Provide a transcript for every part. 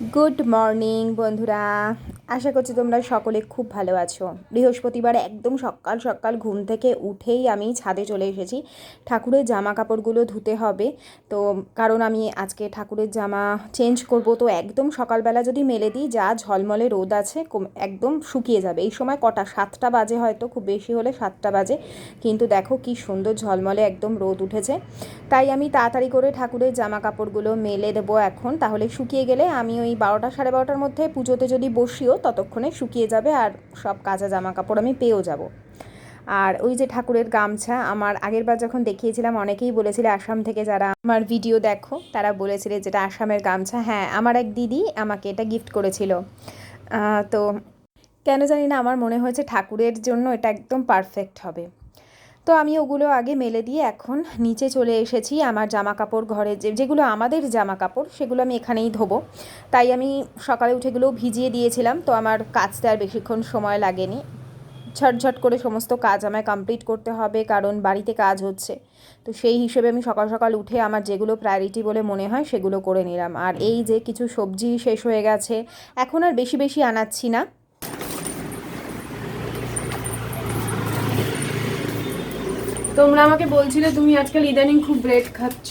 Good morning বন্ধুরা। আশা করছি তোমরা সকলে খুব ভালো আছো। বৃহস্পতিবার একদম সকাল সকাল ঘুম থেকে উঠেই আমি ছাদে চলে এসেছি। ঠাকুরের জামা কাপড়গুলো ধুতে হবে। তো কারণ আমি আজকে ঠাকুরের জামা চেঞ্জ করব। তো একদম সকালবেলা যদি মেলে দিই, যা ঝলমলে রোদ আছে একদম শুকিয়ে যাবে। এই সময় কটা? সাতটা বাজে হয়তো, খুব বেশি হলে সাতটা বাজে। কিন্তু দেখো কি সুন্দর ঝলমলে একদম রোদ উঠেছে। তাই আমি তাড়াতাড়ি করে ঠাকুরের জামা কাপড়গুলো মেলে দেবো এখন। তাহলে শুকিয়ে গেলে আমি ওই বারোটা, সাড়ে বারোটার মধ্যে পুজোতে যদি বসিও, ততক্ষণে শুকিয়ে যাবে আর সব কাঁচা জামা কাপড় আমি পেয়েও যাব। আর ওই যে ঠাকুরের গামছা, আমার আগের বার যখন দেখিয়েছিলাম, অনেকেই বলেছিলে আসাম থেকে যারা আমার ভিডিও দেখো, তারা বলেছিলে যেটা আসামের গামছা। হ্যাঁ আমার এক দিদি আমাকে এটা গিফট করেছিল। তো কেন জানি না, আমার মনে হয়েছে ঠাকুরের জন্য এটা একদম পারফেক্ট হবে। তো আমি ওগুলো আগে মেলে দিয়ে এখন নিচে চলে এসেছি আমার জামা কাপড় ঘরে। যে, যেগুলো আমাদের জামা কাপড় সেগুলো আমি এখানেই ধোবো। তাই আমি সকালে উঠেগুলো ভিজিয়ে দিয়েছিলাম, তো আমার কাচতে আর বেশিক্ষণ সময় লাগেনি। ঝটঝট করে সমস্ত কাজ আমায় কমপ্লিট করতে হবে, কারণ বাড়িতে কাজ হচ্ছে। তো সেই হিসেবে আমি সকাল সকাল উঠে আমার যেগুলো প্রায়োরিটি বলে মনে হয়, সেগুলো করে নিলাম। আর এই যে কিছু সবজি শেষ হয়ে গেছে, এখন আর বেশি বেশি আনাচ্ছি না। তোমরা আমাকে বলছিলে তুমি আজকাল ইদানিং খুব ব্রেড খাচ্ছ।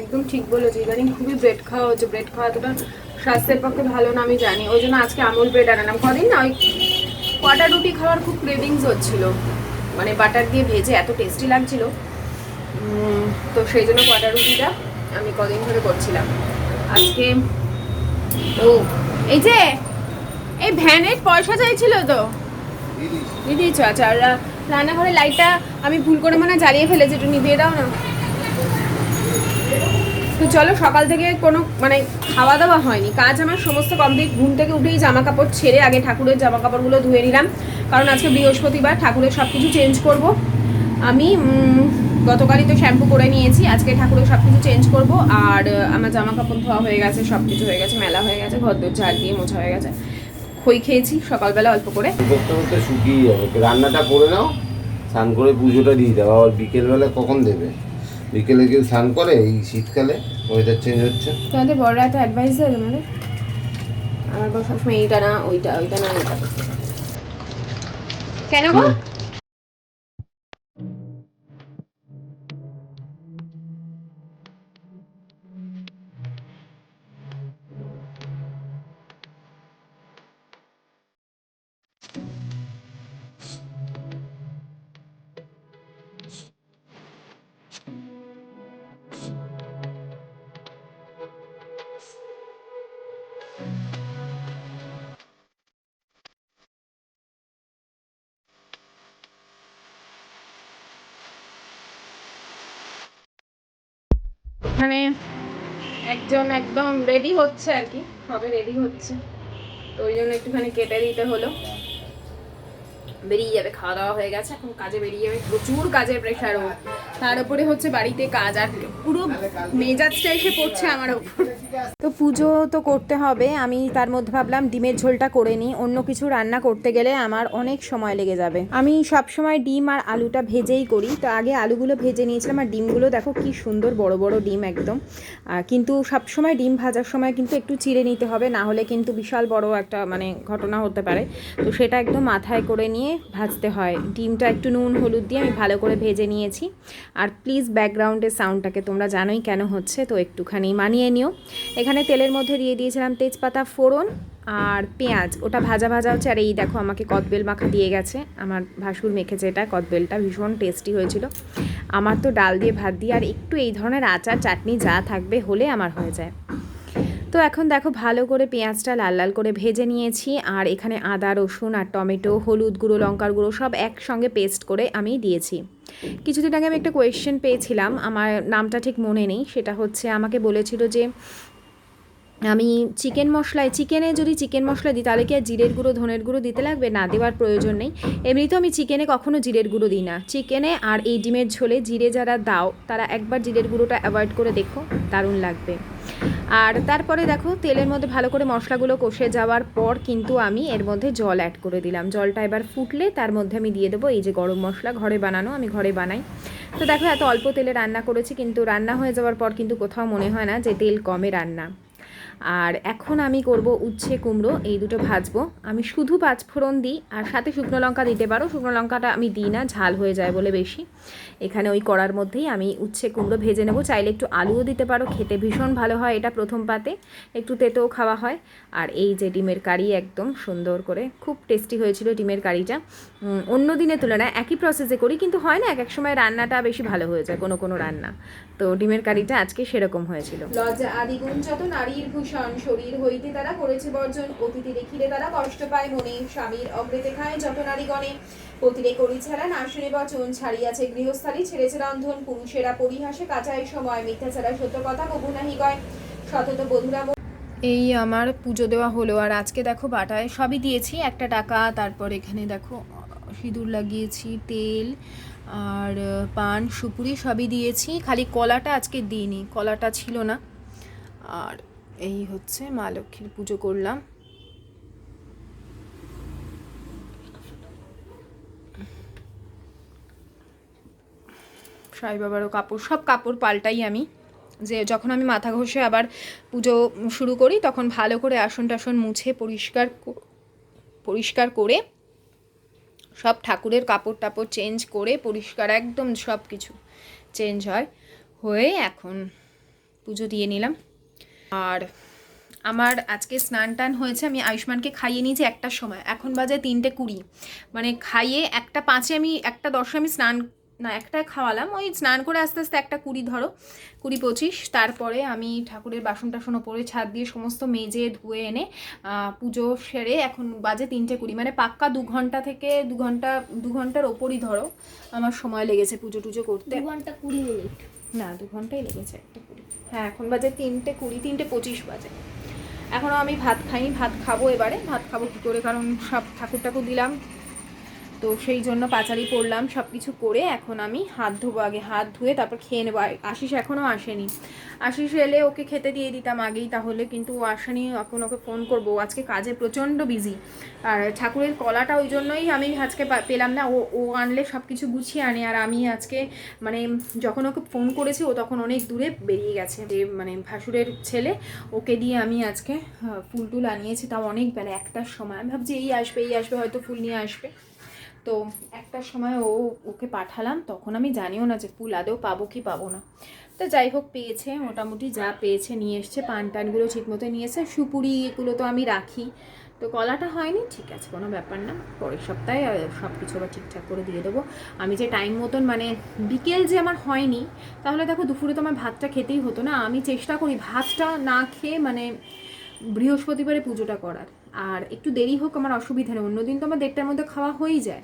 একদম ঠিক বলেছ ইদানিং খুবই ব্রেড খাওয়া হচ্ছে। ব্রেড খাওয়া এতটা স্বাস্থ্যের পক্ষে ভালো না আমি জানি। ওই জন্য আজকে আমুল ব্রেড আনালাম। কদিন না ওই কটা রুটি খাওয়ার খুব ক্রেভিংস হচ্ছিল। মানে বাটার দিয়ে ভেজে এত টেস্টি লাগছিল। তো সেই জন্য কটা রুটিটা আমি কদিন ধরে করছিলাম। আজকে ও এই যে এই ভ্যানের পয়সা চাইছিল তো? দিয়ে দিয়েছ? আচ্ছা আর রান্নাঘরের লাইটটা আমি ভুল করে মনে জ্বালিয়ে ফেলেছি, একটু নিভিয়ে দাও না। তো চলো, সকাল থেকে কোনো মানে খাওয়া দাওয়া হয়নি। কাজ আমার সমস্ত কমপ্লিট ঘুম থেকে উঠেই জামা কাপড় ছেড়ে আগে ঠাকুরের জামা কাপড়গুলো ধুয়ে নিলাম। কারণ আজকে বৃহস্পতিবার, ঠাকুরের সব কিছু চেঞ্জ করব। আমি গতকালই তো শ্যাম্পু করে নিয়েছি, আজকে ঠাকুরের সব কিছু চেঞ্জ করব। আর, আমার জামা কাপড় ধোয়া হয়ে গেছে সব কিছু হয়ে গেছে, মেলা হয়ে গেছে ঘর দোর দিয়ে মোছা হয়ে গেছে। খই খেয়েছি সকালবেলা অল্প করে। করতে করতে শুকিয়ে যাবে। রান্নাটা করে নাও স্নান করে পুজোটা দিয়ে দাও। আবার বিকেলবেলা কখন দেবে? বিকেলে কেউ স্নান করে? এই শীতকালে ওয়েদার চেঞ্জ হচ্ছে। তোমাদের বড়রা এত অ্যাডভাইস দেয় তোমাদের? আমার বর সবসময় এইটা না ওইটা ওইটা না ওইটা। কেন গো? ওখানে একজন একদম রেডি হচ্ছে আর কি। হবে রেডি হচ্ছে। তো ওই জন্য একটুখানি কেটে দিতে হলো। বেরিয়ে যাবে, খাওয়া দাওয়া হয়ে গেছে, এখন কাজে বেরিয়ে যাবে। প্রচুর কাজের প্রেশারও তার উপরে হচ্ছে বাড়িতে কাজ, আর পুরো মেজাজটা এসে পড়ছে আমার উপর তো পুজো তো করতে হবে। আমি তার মধ্যে ভাবলাম ডিমের ঝোলটা করে নিই। অন্য কিছু রান্না করতে গেলে আমার অনেক সময় লেগে যাবে। আমি সব সময় ডিম আর আলুটা ভেজেই করি। তো আগে আলুগুলো ভেজে নিয়েছিলাম আর ডিমগুলো দেখো কি সুন্দর বড় বড় ডিম একদম। কিন্তু সব সময় ডিম ভাজার সময় কিন্তু একটু চিড়ে নিতে হবে। না হলে কিন্তু বিশাল বড় একটা মানে ঘটনা হতে পারে। তো সেটা একদম মাথায় করে নিয়ে ভাজতে হয়। ডিমটা একটু নুন, হলুদ দিয়ে আমি ভালো করে ভেজে নিয়েছি। আর প্লিজ ব্যাকগ্রাউন্ডের সাউন্ডটাকে তোমরা জানোই কেন হচ্ছে। তো একটুখানি মানিয়ে নিও। এখানে তেলের মধ্যে দিয়ে দিয়েছিলাম তেজপাতা, ফোড়ন আর পেঁয়াজ। ওটা ভাজা ভাজা হচ্ছে, আর এই দেখো আমাকে কদবেল মাখা দিয়ে গেছে। আমার ভাসুর মেখেছে এটা, কদবেলটা ভীষণ টেস্টি হয়েছিল। আমার তো ডাল দিয়ে ভাত দিয়ে, আর একটু এই ধরনের আচার, চাটনি যা থাকবে হলে আমার হয়ে যায়। তো এখন দেখো ভালো করে পেঁয়াজটা লাল লাল করে ভেজে নিয়েছি, আর এখানে আদা, রসুন আর টমেটো, হলুদ গুঁড়ো, লঙ্কার গুঁড়ো সব একসঙ্গে পেস্ট করে আমি দিয়েছি। কিছুদিন আগে আমি একটা কোয়েশ্চেন পেয়েছিলাম, আমার নামটা ঠিক মনে নেই, সেটা হচ্ছে আমাকে বলেছিল যে আমি চিকেন মশলায়, চিকেনে যদি চিকেন মশলা দিই, তাহলে কি আর জিরের গুঁড়ো, ধনের গুঁড়ো দিতে লাগবে? না, দেওয়ার প্রয়োজন নেই। এমনিতেও আমি চিকেনে কখনো জিরের গুঁড়ো দিই না। চিকেনে আর এই ডিমের ঝোলে জিরে যারা দাও, তারা একবার জিরের গুঁড়োটা অ্যাভয়েড করে দেখো, দারুণ লাগবে। আর তারপরে দেখো, তেলের মধ্যে ভালো করে মশলাগুলো কষে যাওয়ার পর কিন্তু আমি এর মধ্যে জল অ্যাড করে দিলাম। জলটা এবার ফুটলে তার মধ্যে আমি দিয়ে দেবো এই যে গরম মশলা, ঘরে বানানো, আমি ঘরে বানাই। তো দেখো, এত অল্প তেলে রান্না করেছি, কিন্তু রান্না হয়ে যাওয়ার পর কিন্তু কোথাও মনে হয় না যে তেল কমে রান্না। আর এখন আমি করব উচ্ছে কুমড়ো, এই দুটো ভাজবো। আমি শুধু পাঁচফোড়ন দিই, আর সাথে শুকনো লঙ্কা দিতে পারো। শুকনো লঙ্কাটা আমি দিই না, ঝাল হয়ে যায় বলে বেশি। এখানে ওই কড়ার মধ্যেই আমি উচ্ছে কুমড়ো ভেজে নেব। চাইলে একটু আলুও দিতে পারো, খেতে ভীষণ ভালো হয় এটা প্রথম পাতে। একটু তেতেও খাওয়া হয়। আর এই যে ডিমের কারি একদম সুন্দর করে, খুব টেস্টি হয়েছিল ডিমের কারিটা। অন্য দিনের তুলনায় একই প্রসেসে করি, কিন্তু হয় না এক এক সময় রান্নাটা বেশি ভালো হয়ে যায়, কোনো কোনো রান্না। তো ডিমের কারিটা আজকে সেরকম হয়েছিল। লজ্জা, আদিগুণ যত নারীর ভূষণ শরীর হইতে তারা করেছে বর্জন। অতিথি দেখিলে তারা কষ্ট পায় মনে। স্বামীর অগ্রেতে খায় যত নারীগণে পতিরে করি ছাড়া না শুনে বচন। ছাড়িয়াছে গৃহস্থালী, ছেড়েছে রন্ধন। পুরুষেরা পরিহাসে কাচাই সময়। মিথ্যা ছাড়া সত্য কথা কবু নাহি গয় শতত বধুরা এই আমার পুজো দেওয়া হলো। আর আজকে দেখো বাটায় সবই দিয়েছি। একটা টাকা, তারপর এখানে দেখো, সিঁদুর লাগিয়েছি, তেল, আর পান, সুপুরি সবই দিয়েছি। খালি কলাটা আজকে দিইনি। কলাটা ছিল না। আর এই হচ্ছে মা লক্ষ্মীর পুজো করলাম। সাই বাবারও কাপড়, সব কাপড় পাল্টাই আমি। যে যখন আমি মাথা ঘষে আবার পুজো শুরু করি, তখন ভালো করে আসন টাসন মুছে পরিষ্কার পরিষ্কার করে সব ঠাকুরের কাপড় টাপড় চেঞ্জ করে পরিষ্কার একদম সব কিছু চেঞ্জ হয়, হয়ে এখন পুজো দিয়ে নিলাম। আর আমার আজকে স্নান টান হয়েছে, আমি আয়ুষ্মানকে খাইয়ে নিয়েছি একটার সময়। এখন বাজে তিনটে কুড়ি। মানে খাইয়ে একটা পাঁচে আমি, একটা দশে আমি স্নান, না, একটায় খাওয়ালাম। ওই স্নান করে আস্তে আস্তে একটা কুড়ি ধরো, কুড়ি পঁচিশ। তারপরে আমি ঠাকুরের বাসন টাসন ওপরে ছাদ দিয়ে সমস্ত মেজে, ধুয়ে এনে পুজো সেরে এখন বাজে তিনটে কুড়ি। মানে পাক্কা দু ঘণ্টা থেকে দু ঘণ্টা, দু ঘণ্টার ওপরই ধরো, আমার সময় লেগেছে পুজো টুজো করতে। ঘণ্টা কুড়ি মিনিট। না, দু ঘন্টাই লেগেছে একটা কুড়ি। হ্যাঁ এখন বাজে তিনটে কুড়ি, তিনটে পঁচিশ বাজে। এখনও আমি ভাত খাইনি, ভাত খাব এবারে। ভাত খাব কী করে? কারণ সব ঠাকুর ঠাকুর দিলাম। তো সেই জন্য পাচারি করলাম সব কিছু করে এখন আমি হাত ধোবো আগে, হাত ধুয়ে তারপর খেয়ে নেব। আশিস এখনও আসেনি। আশিস এলে ওকে খেতে দিয়ে দিতাম আগেই তাহলে, কিন্তু ও আসেনি, এখন ওকে ফোন করব। আজকে কাজে প্রচণ্ড বিজি আর ঠাকুরের কলাটা ওই জন্যই আমি আজকে পেলাম না, ও ও আনলে সব কিছু গুছিয়ে আনে। আর আমি আজকে মানে যখন ওকে ফোন করেছি, ও তখন অনেক দূরে বেরিয়ে গেছে। যে মানে ভাসুরের ছেলে, ওকে দিয়ে আমি আজকে ফুল টুল আনিয়েছি। তাও অনেক বেলা একটার সময়। আমি ভাবছি এই আসবে এই আসবে, হয়তো ফুল নিয়ে আসবে। তো একটার সময় ও ওকে পাঠালাম, তখন আমি জানিও না যে ফুল আদেও পাবো কি পাবো না। তো যাই হোক, পেয়েছে, মোটামুটি যা পেয়েছে নিয়ে এসছে পান টানগুলো ঠিক মতো নিয়েছে সুপুরি এগুলো তো আমি রাখি। তো কলাটা হয়নি, ঠিক আছে, কোনো ব্যাপার না, পরের সপ্তাহে সব কিছু আবার ঠিকঠাক করে দিয়ে দেবো। আমি যে টাইম মতন মানে বিকেল যে আমার হয়নি, তাহলে দেখো দুপুরে তো আমার ভাতটা খেতেই হতো না, আমি চেষ্টা করি ভাতটা না খেয়ে মানে বৃহস্পতিবারে পুজোটা করার। আর একটু দেরি হোক আমার অসুবিধা নেই অন্যদিন তো আমার দেড়টার মধ্যে খাওয়া হয়েই যায়।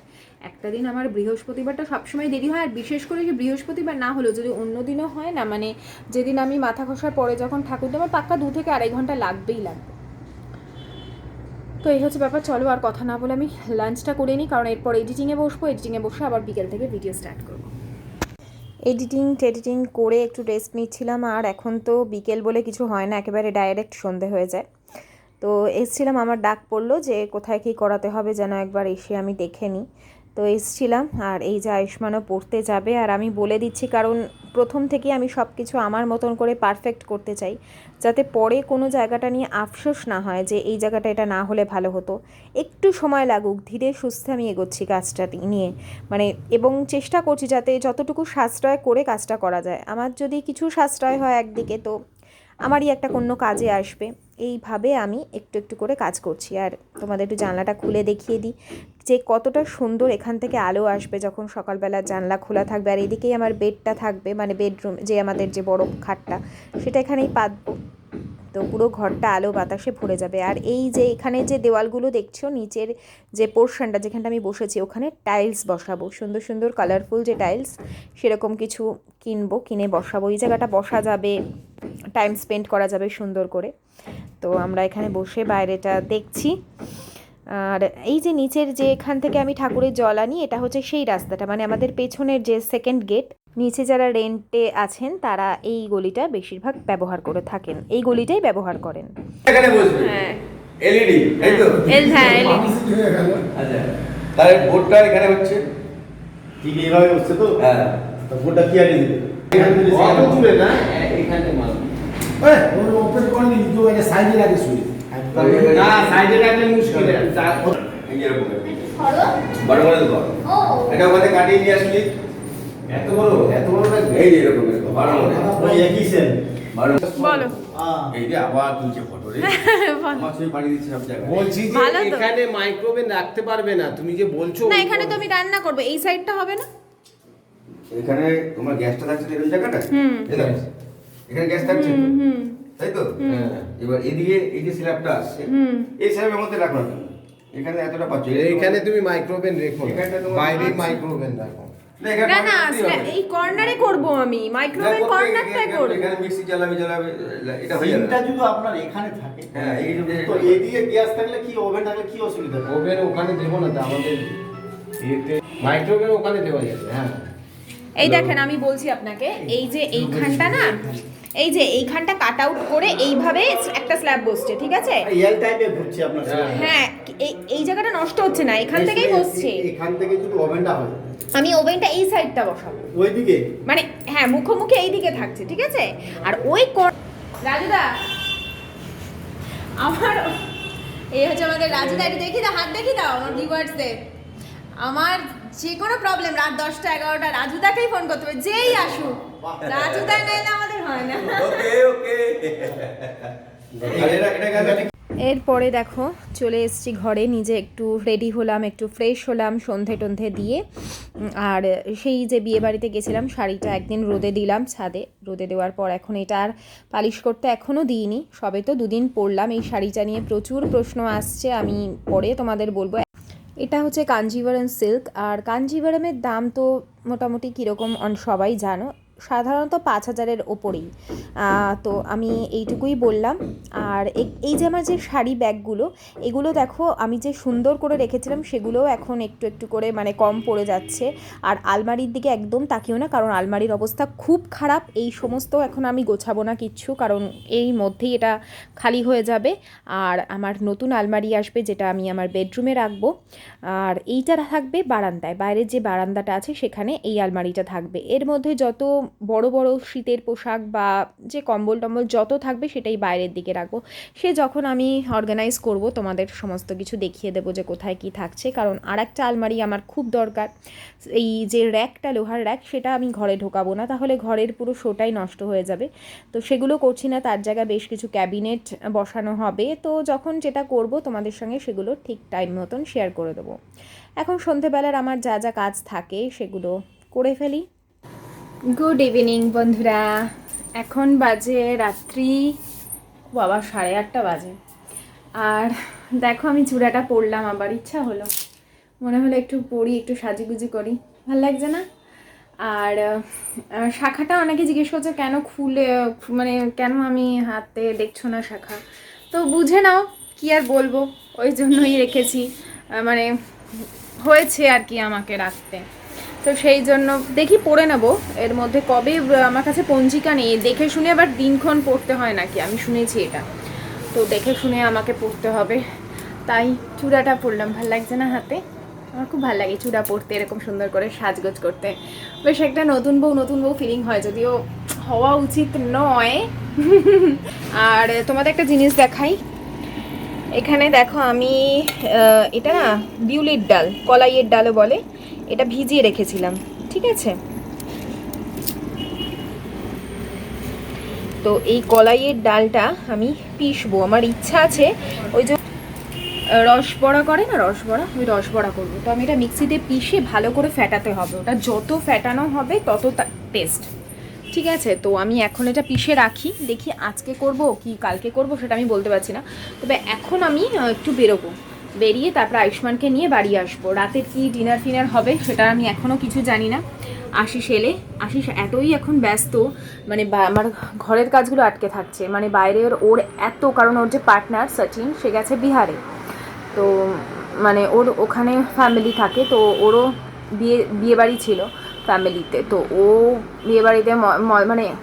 একটা দিন আমার বৃহস্পতিবারটা সবসময় দেরি হয়, আর বিশেষ করে যে বৃহস্পতিবার না হলেও যদি অন্য দিনও হয় না মানে যেদিন আমি মাথা ঘষার পরে যখন ঠাকুর আমার পাক্কা দু থেকে আড়াই ঘণ্টা লাগবেই লাগবে। তো এই হচ্ছে ব্যাপার, চলো আর কথা না বলে আমি লাঞ্চটা করে নিই, কারণ এরপর এডিটিংয়ে বসবো এডিটিংয়ে বসে আবার বিকেল থেকে ভিডিও স্টার্ট করব। এডিটিং টেডিটিং করে একটু রেস্ট নিচ্ছিলাম, আর এখন তো বিকেল বলে কিছু হয় না, একেবারে ডাইরেক্ট সন্ধে হয়ে যায়। তো এসছিলাম, আমার ডাক পড়ল যে কোথায় কী করাতে হবে যেন একবার এসে আমি দেখে নিই। তো এসছিলাম আর এই যে আয়ুষ্মানও পড়তে যাবে আর আমি বলে দিচ্ছি কারণ প্রথম থেকে আমি সব কিছু আমার মতন করে পারফেক্ট করতে চাই, যাতে পরে কোনো জায়গাটা নিয়ে আফসোস না হয় যে এই জায়গাটা এটা না হলে ভালো হতো। একটু সময় লাগুক, ধীরে সুস্থে আমি এগোচ্ছি কাজটা নিয়ে। মানে এবং চেষ্টা করছি যাতে যতটুকু সাশ্রয় করে কাজটা করা যায়। আমার যদি কিছু সাশ্রয় হয় একদিকে, তো আমারই একটা কোনো কাজে আসবে। এইভাবে আমি একটু একটু করে কাজ করছি। আর তোমাদের একটু জানলাটা খুলে দেখিয়ে দিই যে কতটা সুন্দর এখান থেকে আলো আসবে যখন সকালবেলা জানলা খোলা থাকবে। আর এদিকেই আমার বেডটা থাকবে মানে বেডরুম যে আমাদের যে বড় খাটটা, সেটা এখানেই পাতবো। তো পুরো ঘরটা আলো বাতাসে ভরে যাবে। আর এই যে এখানে যে দেওয়ালগুলো দেখছ, নিচের যে পোর্শনটা যেখানটা আমি বসেছি, ওখানে টাইলস বসাবো। সুন্দর সুন্দর কালারফুল যে টাইলস, সেরকম কিছু কিনবো, কিনে বসাবো। এই জায়গাটা বসা যাবে টাইম স্পেন্ড করা যাবে সুন্দর করে। তো আমরা এখানে বসে বাইরেটা দেখছি। আর এই যে নিচের যে এখান থেকে আমি ঠাকুরের জল আনি, এটা হচ্ছে সেই রাস্তাটা। মানে আমাদের পেছনের যে সেকেন্ড গেট নিচে যারা রেন্টে আছেন তারা এই গলিটা বেশিরভাগ ব্যবহার করে থাকেন। এই গলিটাই ব্যবহার করেন। এখানে বসবে। হ্যাঁ। এলইডি তাই তো? এল হ্যাঁ এলইডি। আচ্ছা। তাহলে বোর্ডটা এখানে হচ্ছে? ঠিক এইভাবে হচ্ছে তো? হ্যাঁ। তো ফোনটা কি আগে দিবে? এখান থেকে অত সেখানে- দূরে না এখানে মাল ওর ওপেন করেনি তো এটা সাইডে রাখে শুয়ে। না সাইডে রাখলে মুশকিল তার এরকম। এরকম। বড় বড় কর এটা ওখানে কাটিয়ে নিয়ে আসলি? এত বড় এত বড় এই এরকম এরকম বড় বড় ওই একই বলো। এই যে আবার তুলছে ফটো রে। আমার ছবি পাঠিয়ে দিচ্ছে সব জায়গায়। বলছি যে এখানে মাইক্রোওভেন রাখতে পারবে না। তুমি যে বলছো না এখানে তো। আমি রান্না করব। এই সাইডটা হবে না? এখানে তোমার গ্যাসটা থাকছে এরকম জায়গাটা? দেখো। এখানে গ্যাস থাকছে? তো? তাই তো? হ্যাঁ। এবার এদিকে এই যে স্ল্যাবটা আসছে এই স্ল্যাবের মধ্যে রাখো না এখানে এতটা পাচ্ছ। এইখানে তুমি মাইক্রোওভেন রেখো বাইরে। মাইক্রোওভেন রাখো। না না। এই কর্নারে করব আমি মাইক্রোওয়েভ কর্নারটাই করব। এখানে মিক্সি চালাবে চালাবে এটা হয়ে যাবে। যদি আপনার এখানে থাকে হ্যাঁ এই তো এদিকে গ্যাস থাকলে কি ওভেন থাকলে কি অসুবিধা? ওভেন ওখানে দেবো না আমাদের ইয়েতে মাইক্রোওভেন ওখানে দেওয়া যাবে হ্যাঁ। এই দেখেন আমি বলছি আপনাকে এই যে এইখানটা না এই যে এইখানটা কাট আউট করে এইভাবে একটা স্ল্যাব বসছে ঠিক আছে? এল টাইপে ঘুরছে আপনার হ্যাঁ। এই এই জায়গাটা নষ্ট হচ্ছে না এখান থেকেই বসছে। এখান থেকে যদি ওভেনটা হয়। আমি ওভেনটা এই সাইডটা বসাবো। ওইদিকে? মানে হ্যাঁ মুখোমুখি এই দিকে থাকছে ঠিক আছে? আর ওই কর- রাজুদা! আমার এই হচ্ছে আমাদের রাজুদা এটা দেখি দাও হাত দেখি দাও আমার ভিউয়ার্সদের আমার যে কোনো প্রবলেম রাত দশটা এগারোটা রাজুদাকেই ফোন করতে হবে যেই আসুক। রাজুদা নাইলে আমাদের হয় না। ওকে ওকে এরপরে দেখো, চলে এসেছি ঘরে। নিজে একটু রেডি হলাম, একটু ফ্রেশ হলাম সন্ধে টন্ধে দিয়ে। আর সেই যে বিয়ে বাড়িতে গেছিলাম, শাড়িটা একদিন রোদে দিলাম ছাদে। রোদে দেওয়ার পর এখন এটা আর পালিশ করতে এখনও দিইনি। সবে তো দুদিন পরলাম, এই শাড়িটা নিয়ে প্রচুর প্রশ্ন আসছে। আমি পরে তোমাদের বলব। এটা হচ্ছে কাঞ্জিভারাম সিল্ক আর কাঞ্জিভারামের দাম তো মোটামুটি কীরকম সবাই জানো। সাধারণত পাঁচ হাজারের ওপরেই। তো আমি এইটুকুই বললাম। আর এই যে আমার যে শাড়ি ব্যাগগুলো, এগুলো দেখো, আমি যে সুন্দর করে রেখেছিলাম, সেগুলোও এখন একটু একটু করে মানে কম পড়ে যাচ্ছে। আর আলমারির দিকে একদম তাকিও না, কারণ আলমারির অবস্থা খুব খারাপ। এই সমস্ত এখন আমি গোছাবো না কিচ্ছু, কারণ এই মধ্যেই এটা খালি হয়ে যাবে। আর আমার নতুন আলমারি আসবে, যেটা আমি আমার বেডরুমে রাখব। আর এইটা থাকবে বারান্দায়, বাইরের যে বারান্দাটা আছে, সেখানে এই আলমারিটা থাকবে। এর মধ্যে যত বড় বড় শীতের পোশাক বা যে কম্বল টম্বল যত থাকবে সেটাই বাইরের দিকে রাখব। সে যখন আমি অর্গানাইজ করব, তোমাদের সমস্ত কিছু দেখিয়ে দেবো যে কোথায় কি থাকছে। কারণ আর একটা আলমারি আমার খুব দরকার। এই যে র্যাকটা, লোহার র্যাক, সেটা আমি ঘরে ঢোকাবো না। তাহলে ঘরের পুরো শোটাই নষ্ট হয়ে যাবে। তো সেগুলো করছি না, তার জায়গায় বেশ কিছু ক্যাবিনেট বসানো হবে। তো যখন যেটা করব, তোমাদের সঙ্গে সেগুলো ঠিক টাইম মতন শেয়ার করে দেবো। এখন সন্ধেবেলার আমার যা যা কাজ থাকে, সেগুলো করে ফেলি। গুড ইভিনিং বন্ধুরা। এখন বাজে রাত্রি, বাবা, সাড়ে আটটা বাজে। আর দেখো, আমি চূড়াটা পরলাম আবার ইচ্ছা হলো। মনে হলো একটু পড়ি, একটু সাজিগুজি করি। ভালো লাগছে না? আর শাখাটা অনেকে জিজ্ঞেস করছে, কেন খুলে মানে কেন আমি হাতে দেখছ না শাখা? তো বুঝে নাও, কি আর বলব? ওই জন্যই রেখেছি। মানে হয়েছে আর কি আমাকে রাখতে। তো সেই জন্য দেখি পড়ে নেব। এর মধ্যে কবে আমার কাছে পঞ্জিকা নেই। দেখে শুনে আবার দিনক্ষণ পড়তে হয় নাকি? আমি শুনেছি এটা। তো দেখে শুনে আমাকে পড়তে হবে। তাই চূড়াটা পরলাম ভালো লাগছে না হাতে? আমার খুব ভালো লাগে চূড়া পরতে এরকম সুন্দর করে সাজগোজ করতে। বেশ একটা নতুন বউ নতুন বউ ফিলিং হয়, যদিও হওয়া উচিত নয়। আর তোমাদের একটা জিনিস দেখাই। এখানে দেখো আমি এটা না, বিউলির ডাল, কলাইয়ের ডালও বলে। এটা ভিজিয়ে রেখেছিলাম, ঠিক আছে? তো এই কলাইয়ের ডালটা আমি পিসবো আমার ইচ্ছা আছে ওই যে রস বড়া করে না, রস বড়া? ওই রস বড়া করব। তো আমি এটা মিক্সিতে পিষে ভালো করে ফ্যাটাতে হবে। ওটা যত ফ্যাটানো হবে তত টেস্ট ঠিক আছে? তো আমি এখন এটা পিষে রাখি, দেখি আজকে করব কি কালকে করব, সেটা আমি বলতে পারছি না। তবে এখন আমি একটু বেরোবো। বেরিয়ে তারপর আয়ুষ্মানকে নিয়ে বাড়ি আসব। রাতের কি ডিনার ফিনার হবে সেটা আমি এখনও কিছু জানি না। আশিস এলে। আশিস এতই এখন ব্যস্ত মানে আমার ঘরের কাজগুলো আটকে থাকছে। মানে বাইরের ওর এত, কারণ ওর যে পার্টনার সচিন, সে গেছে বিহারে। তো মানে ওর ওখানে ফ্যামিলি থাকে, তো ওরও বিয়ে বিয়ে বাড়ি ছিল ফ্যামিলিতে তো ও বিয়ে বাড়িতে ম- ম- মানে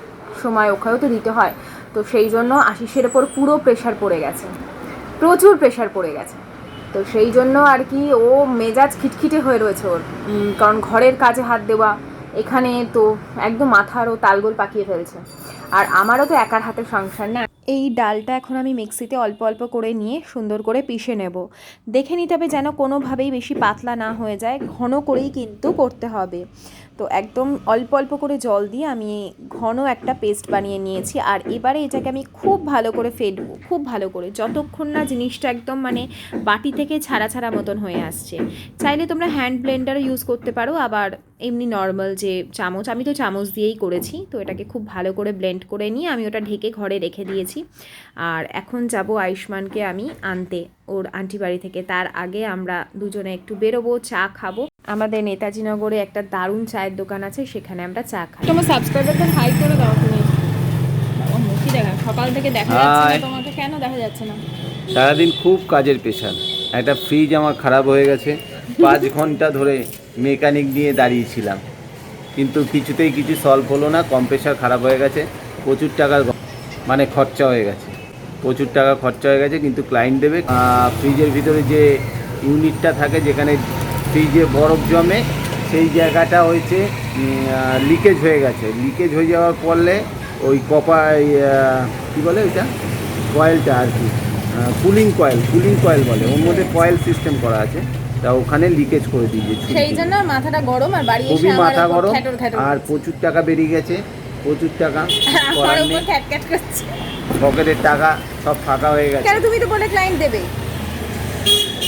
সময় ওখানেও তো দিতে হয়। তো সেই জন্য আশিসের ওপর পুরো প্রেশার পড়ে গেছে। প্রচুর প্রেশার পড়ে গেছে। তো সেই জন্য আর কি ও মেজাজ খিটখিটে হয়ে রয়েছে ওর। কারণ ঘরের কাজে হাত দেওয়া, এখানে তো একদম মাথার ও তালগোল পাকিয়ে ফেলছে। আর আমারও তো একার হাতে সংসার না। এই ডালটা এখন আমি মিক্সিতে অল্প অল্প করে নিয়ে সুন্দর করে পিষে নেব। দেখে নিতে হবে যেন কোনোভাবেই বেশি পাতলা না হয়ে যায়, ঘন করেই কিন্তু করতে হবে। তো একদম অল্প অল্প করে জল দিয়ে আমি ঘন একটা পেস্ট বানিয়ে নিয়েছি। আর এবারে এটাকে আমি খুব ভালো করে ফেটবো, খুব ভালো করে। যতক্ষণ না জিনিসটা একদম মানে বাটি থেকে ছাড়া ছাড়া মতন হয়ে আসছে। চাইলে তোমরা হ্যান্ড ব্লেন্ডারও ইউজ করতে পারো, আবার এমনি নর্মাল যে চামচ, আমি তো চামচ দিয়েই করেছি, তো এটাকে খুব ভালো করে ব্লেন্ড করে নিয়ে আমি ওটা ঢেকে ঘরে রেখে দিয়েছি। আর এখন যাব আয়ুষ্মানকে আমি আনতে, ওর আন্টি বাড়ি থেকে। তার আগে আমরা দুজনে একটু বেরোবো, চা খাব আমাদের নেতাজি নগরে একটা দারুণ চায়ের দোকান আছে সেখানে আমরা চা খাই। তোমার সাবস্ক্রাইবারদের হাই করে দাও তুমি। দেখা সকাল থেকে দেখা যাচ্ছে না তোমাকে কেন দেখা যাচ্ছে না? সারাদিন খুব কাজের পেশার একটা ফ্রিজ আমার খারাপ হয়ে গেছে। পাঁচ ঘণ্টা ধরে মেকানিক নিয়ে দাঁড়িয়েছিলাম। কিন্তু কিছুতেই কিছু সলভ হলো না কম্প্রেসার খারাপ হয়ে গেছে প্রচুর টাকার মানে খরচা হয়ে গেছে। প্রচুর টাকা খরচা হয়ে গেছে কিন্তু ক্লায়েন্ট দেবে। ফ্রিজের ভিতরে যে ইউনিটটা থাকে যেখানে ফ্রিজে বরফ জমে সেই জায়গাটা হয়েছে লিকেজ হয়ে গেছে। লিকেজ হয়ে যাওয়ার পরলে ওই কপার কী বলে ওইটা? কয়েলটা আর কি কুলিং কয়েল কুলিং কয়েল বলে। ওর মধ্যে কয়েল সিস্টেম করা আছে। তা ওখানে লিকেজ করে দিয়েছে সেই জন্য মাথাটা গরম আর বাড়ি খুবই মাথা গরম। আর প্রচুর টাকা বেরিয়ে গেছে। প্রচুর টাকা পকেটের টাকা সব ফাঁকা হয়ে গেছে। তুমি তো বলে ক্লায়েন্ট দেবে?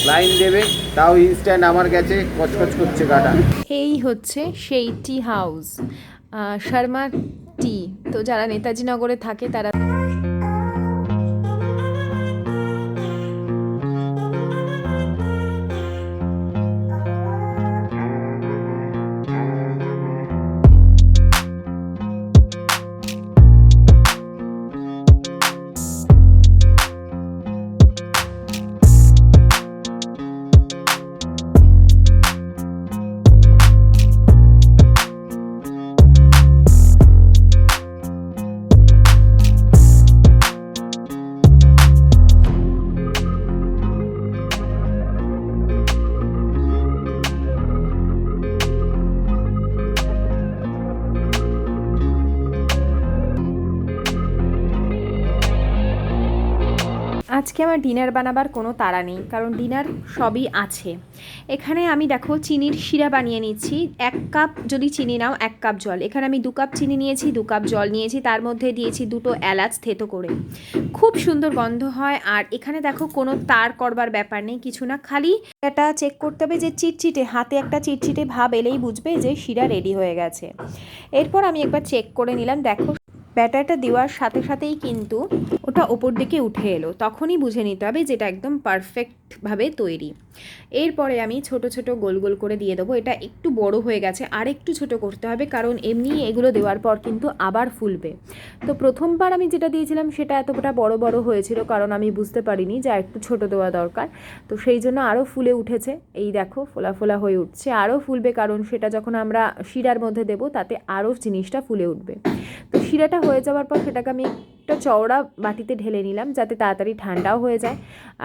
লাইন দেবে, তাও ইনস্ট্যান্ট আমার কাছে কচকচ করছে গাটা। এই হচ্ছে সেই টি হাউস শর্মা টি তো যারা নেতাজি নগরে থাকে তারা আজকে আমার ডিনার বানাবার কোনো তাড়া নেই, কারণ ডিনার সবই আছে। এখানে আমি দেখো চিনির শিরা বানিয়ে নিচ্ছি। এক কাপ যদি চিনি নাও, এক কাপ জল। এখানে আমি দু কাপ চিনি নিয়েছি, দু কাপ জল নিয়েছি। তার মধ্যে দিয়েছি দুটো এলাচ থেতো করে। খুব সুন্দর গন্ধ হয়, আর এখানে দেখো কোনো তার করবার ব্যাপার নেই, কিছু না। খালি এটা চেক করতে হবে যে চিটচিটে, হাতে একটা চিটচিটে ভাব এলেই বুঝবে যে শিরা রেডি হয়ে গেছে। এরপর আমি একবার চেক করে নিলাম। দেখো ব্যাটারটা দেওয়ার সাথে সাথেই কিন্তু ওটা ওপর দিকে উঠে এলো। তখনই বুঝে নিতে হবে যেটা একদম পারফেক্টভাবে তৈরি। এরপরে আমি ছোট ছোট গোল গোল করে দিয়ে দেবো। এটা একটু বড় হয়ে গেছে আর একটু ছোট করতে হবে, কারণ এমনি এগুলো দেওয়ার পর কিন্তু আবার ফুলবে। তো প্রথমবার আমি যেটা দিয়েছিলাম সেটা এতটা বড় বড় হয়েছিল, কারণ আমি বুঝতে পারিনি যে একটু ছোট দেওয়া দরকার। তো সেই জন্য আরও ফুলে উঠেছে। এই দেখো, ফোলা ফোলা হয়ে উঠছে। আরও ফুলবে, কারণ সেটা যখন আমরা শিরার মধ্যে দেবো, তাতে আরও জিনিসটা ফুলে উঠবে। তো শিরাটা হয়ে যাওয়ার পর সেটাকে আমি একটা চওড়া বাটিতে ঢেলে নিলাম যাতে তাড়াতাড়ি ঠান্ডাও হয়ে যায়।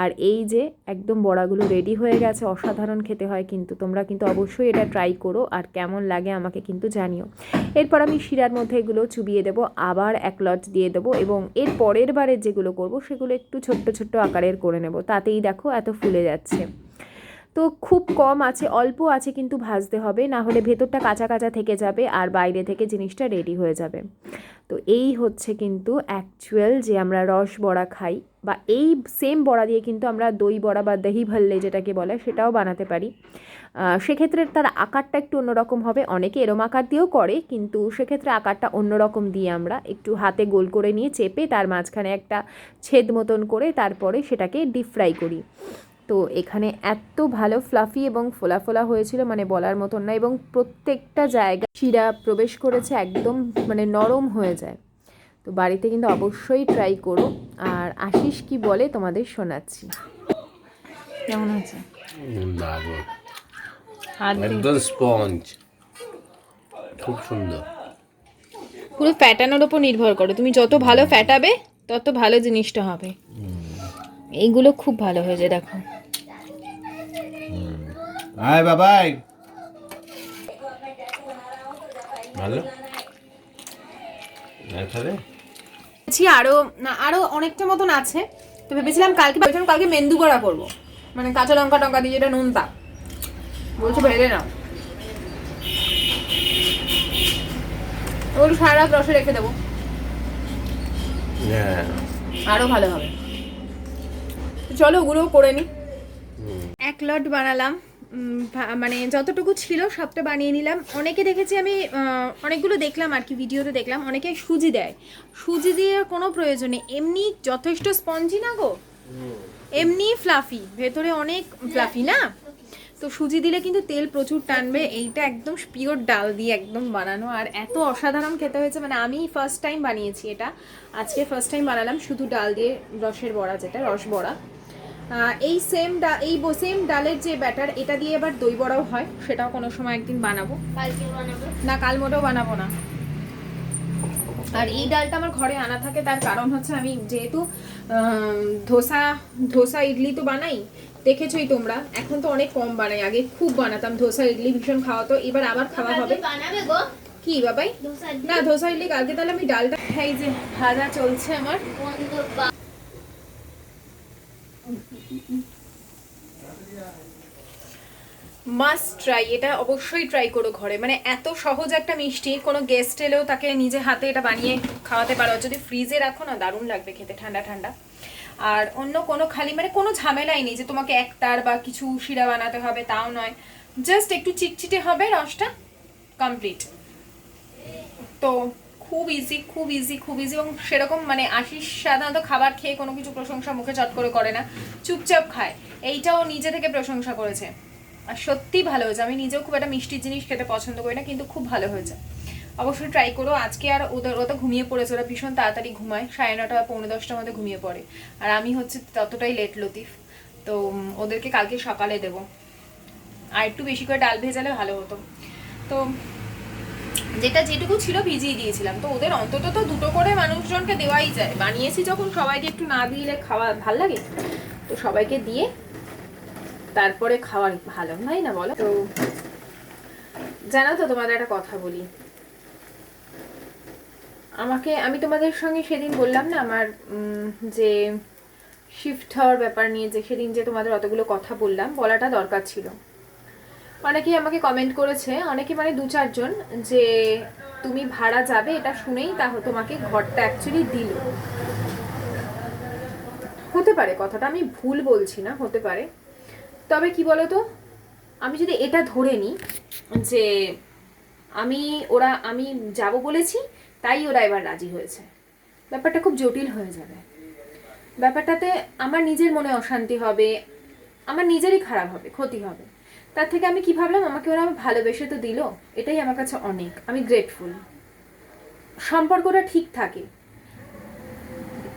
আর এই যে একদম বড়াগুলো রেডি হয়ে গেছে, অসাধারণ খেতে হয় কিন্তু। তোমরা কিন্তু অবশ্যই এটা ট্রাই করো আর কেমন লাগে আমাকে কিন্তু জানিও। এরপর আমি শিরার মধ্যে এগুলো চুবিয়ে দেবো, আবার এক লট দিয়ে দেবো এবং এর পরের বারে যেগুলো করব সেগুলো একটু ছোট্ট ছোট্ট আকারের করে নেব। তাতেই দেখো এত ফুলে যাচ্ছে। তো খুব কম আছে, অল্প আছে কিন্তু ভাজতে হবে, না হলে ভেতরটা কাঁচা কাঁচা থেকে যাবে আর বাইরে থেকে জিনিসটা রেডি হয়ে যাবে। তো এই হচ্ছে কিন্তু অ্যাকচুয়াল যে আমরা রস বড়া খাই, বা এই সেম বড়া দিয়ে কিন্তু আমরা দই বড়া বা দহি ভাল্লে যেটাকে বলে সেটাও বানাতে পারি। সেক্ষেত্রে তার আকারটা একটু অন্যরকম হবে, অনেকে এরম আকার দিয়েও করে, কিন্তু সেক্ষেত্রে আকারটা অন্যরকম দিয়ে আমরা একটু হাতে গোল করে নিয়ে চেপে তার মাঝখানে একটা ছেদ মতন করে তারপরে সেটাকে ডিপ ফ্রাই করি। তো এখানে এত ভালো ফ্লাফি এবং ফোলা ফোলা হয়েছিল মানে বলার মতন না এবং প্রত্যেকটা জায়গা শিরা প্রবেশ করেছে একদম মানে নরম হয়ে যায়। তো বাড়িতে কিন্তু অবশ্যই ট্রাই করো। আর আশিস কি বলে তোমাদের শোনাচ্ছি। কেমন আছে। একদম স্পঞ্জ খুব সুন্দর। পুরো ফ্যাটানোর ওপর নির্ভর করে। তুমি যত ভালো ফ্যাটাবে তত ভালো জিনিসটা হবে। এইগুলো খুব ভালো হয়েছে দেখো। আয় বাবাই। ভালো? আরও না আরও অনেকটা মতন আছে। তো ভেবেছিলাম কালকে ভেবেছিলাম কালকে মেন্দু বড়া করব। মানে কাঁচা লঙ্কা টঙ্কা দিয়ে যেটা নুনতা বলছো ভেবে নাও। ওগুলো সারা রাত রসে রেখে দেবো। হ্যাঁ। আরও ভালো হবে। তো চলো ওগুলোও করে নি। এক লট বানালাম। মানে যতটুকু ছিল সবটা বানিয়ে নিলাম। অনেকে দেখেছি আমি অনেকগুলো দেখলাম আর কি, ভিডিওতে দেখলাম, অনেকে সুজি দেয়। সুজি দিয়ে কোনো প্রয়োজন নেই। এমনি যথেষ্ট স্পঞ্জি না গো? এমনি ফ্লাফি ভেতরে অনেক ফ্লাফি না? তো সুজি দিলে কিন্তু তেল প্রচুর টানবে। এইটা একদম পিওর ডাল দিয়ে একদম বানানো। আর এত অসাধারণ খেতে হয়েছে। মানে আমি ফার্স্ট টাইম বানিয়েছি এটা। আজকে ফার্স্ট টাইম বানালাম শুধু ডাল দিয়ে রসের বড়া যেটা, রস বড়া। এই সেম ডা এই সেম ডালের যে ব্যাটার এটা দিয়ে আবার দই বড়াও হয়। সেটাও কোনো সময় একদিন বানাবো। না কাল মোটেও বানাবো না। আর এই ডালটা আমার ঘরে আনা থাকে তার কারণ হচ্ছে আমি যেহেতু ধোসা ধোসা ইডলি তো বানাই দেখেছোই তোমরা। এখন তো অনেক কম বানাই আগে খুব বানাতাম ধোসা ইডলি ভীষণ খাওয়া তো এবার আবার খাওয়া হবে। কি বাবাই? না ধোসা ইডলি কালকে তাহলে আমি ডালটা এই যে ভাজা চলছে আমার। বন্ধু বা- মাস্ট ট্রাই এটা অবশ্যই ট্রাই করো ঘরে। মানে এত সহজ একটা মিষ্টি, কোনো গেস্ট এলেও তাকে নিজে হাতে এটা বানিয়ে খাওয়াতে পারো। যদি ফ্রিজে রাখো না, দারুণ লাগবে খেতে, ঠান্ডা ঠান্ডা। আর অন্য কোনো খালি মানে কোনো ঝামেলাই নেই যে তোমাকে একতার বা কিছু শিরা বানাতে হবে, তাও নয়। জাস্ট একটু চিটচিটে হবে, রসটা কমপ্লিট তো খুব ইজি খুব ইজি খুব ইজি এবং সেরকম মানে আশিস সাধারণত খাবার খেয়ে কোনো কিছু প্রশংসা মুখে চট করে করে না। চুপচাপ খায়। এইটাও নিজে থেকে প্রশংসা করেছে। আর সত্যি ভালো হয়েছে। আমি নিজেও খুব একটা মিষ্টি জিনিস খেতে পছন্দ করি না, কিন্তু খুব ভালো হয়েছে। অবশ্যই ট্রাই করো, আজকে আর ওদের, ওরা তো ঘুমিয়ে পড়েছে, ওরা ভীষণ তাড়াতাড়ি ঘুমায়, সাড়ে নটা পৌনে দশটার মধ্যে ঘুমিয়ে পড়ে। আর আমি হচ্ছে ততটাই লেট লতিফ। তো ওদেরকে কালকে সকালে দেবো। আর একটু বেশি করে ডাল ভেজালে ভালো হতো। তো, যেটা যেটুকু ছিল ভিজিয়ে দিয়েছিলাম। তো ওদের অন্তত তো দুটো করে মানুষজনকে দেওয়াই যায়। বানিয়েছি যখন সবাইকে একটু না দিলে খাওয়া ভালো লাগে? তো সবাইকে দিয়ে তারপরে খাওয়ার ভালো, তাই না বলো? তো জানো তো, তোমাদের একটা কথা বলি। আমাকে, আমি তোমাদের সঙ্গে সেদিন বললাম না আমার যে শিফট হওয়ার ব্যাপার নিয়ে, যে সেদিন যে তোমাদের অতগুলো কথা বললাম, বলাটা দরকার ছিল। অনেকেই আমাকে কমেন্ট করেছে, অনেকে মানে দু চারজন, যে তুমি ভাড়া যাবে, এটা শুনেই তা তোমাকে ঘরটা অ্যাকচুয়ালি দিল। হতে পারে, কথাটা আমি ভুল বলছি না, হতে পারে। তবে কি বলতো? আমি যদি এটা ধরে নিই যে আমি ওরা, আমি যাব বলেছি, তাই ওরা এবার রাজি হয়েছে। ব্যাপারটা খুব জটিল হয়ে যাবে। ব্যাপারটাতে আমার নিজের মনে অশান্তি হবে, আমার নিজেরই খারাপ হবে, ক্ষতি হবে। তার থেকে আমি কি ভাবলাম, আমাকে ওরা ভালোবেসে তো দিল, এটাই আমার কাছে অনেক, আমি গ্রেটফুল সম্পর্কটা ঠিক থাকে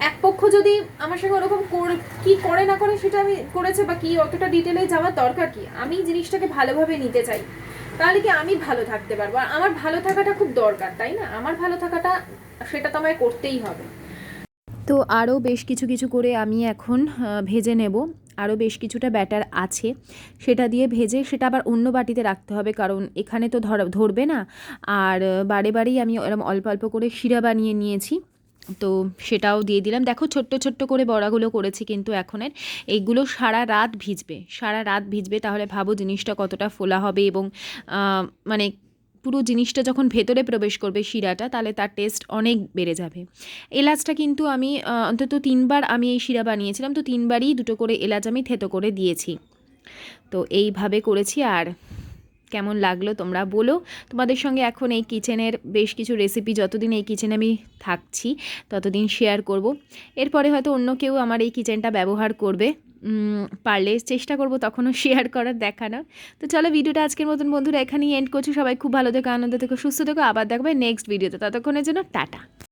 এক পক্ষ যদি আমার সঙ্গে ওরকম কি করে না করে সেটা আমি করেছে বা কি অতটা ডিটেলে যাওয়ার দরকার কি? আমি জিনিসটাকে ভালোভাবে নিতে চাই। তাহলে কি আমি ভালো থাকতে পারব? আর আমার ভালো থাকাটা খুব দরকার, তাই না? আমার ভালো থাকাটা সেটা তো আমায় করতেই হবে। তো আরও বেশ কিছু কিছু করে আমি এখন ভেজে নেব। আরও বেশ কিছুটা ব্যাটার আছে। সেটা দিয়ে ভেজে সেটা আবার অন্য বাটিতে রাখতে হবে, কারণ এখানে তো ধর, ধরবে না। আর বারে বারেই আমি এরকম অল্প অল্প করে শিরা বানিয়ে নিয়েছি। তো সেটাও দিয়ে দিলাম। দেখো ছোট্ট ছোট্ট করে বড়াগুলো করেছি কিন্তু এখনের। এইগুলো সারা রাত ভিজবে। সারা রাত ভিজবে তাহলে ভাবো জিনিসটা কতটা ফোলা হবে এবং মানে পুরো জিনিসটা যখন ভেতরে প্রবেশ করবে শিরাটা তাহলে তার টেস্ট অনেক বেড়ে যাবে। এলাচটা কিন্তু আমি অন্তত তিনবার আমি এই শিরা বানিয়েছিলাম। তো তিনবারই দুটো করে এলাচ আমি থেতো করে দিয়েছি। তো এইভাবে করেছি আর কেমন লাগল তোমরা বলো। তোমাদের সঙ্গে এখন এই কিচেনের বেশ কিছু রেসিপি যতদিন এই কিচেনে আমি থাকছি, ততদিন শেয়ার করব। এরপরে হয়তো অন্য কেউ আমার এই কিচেনটা ব্যবহার করবে। পারলে চেষ্টা করব তখনও শেয়ার করার দেখানো তো চলো ভিডিওটা আজকের মতন বন্ধুরা এখানেই এন্ড করছি। সবাই খুব ভালো থেকো, আনন্দ থেকো, সুস্থ থেকো। আবার দেখবে নেক্সট ভিডিওতে ততক্ষণের জন্য টাটা।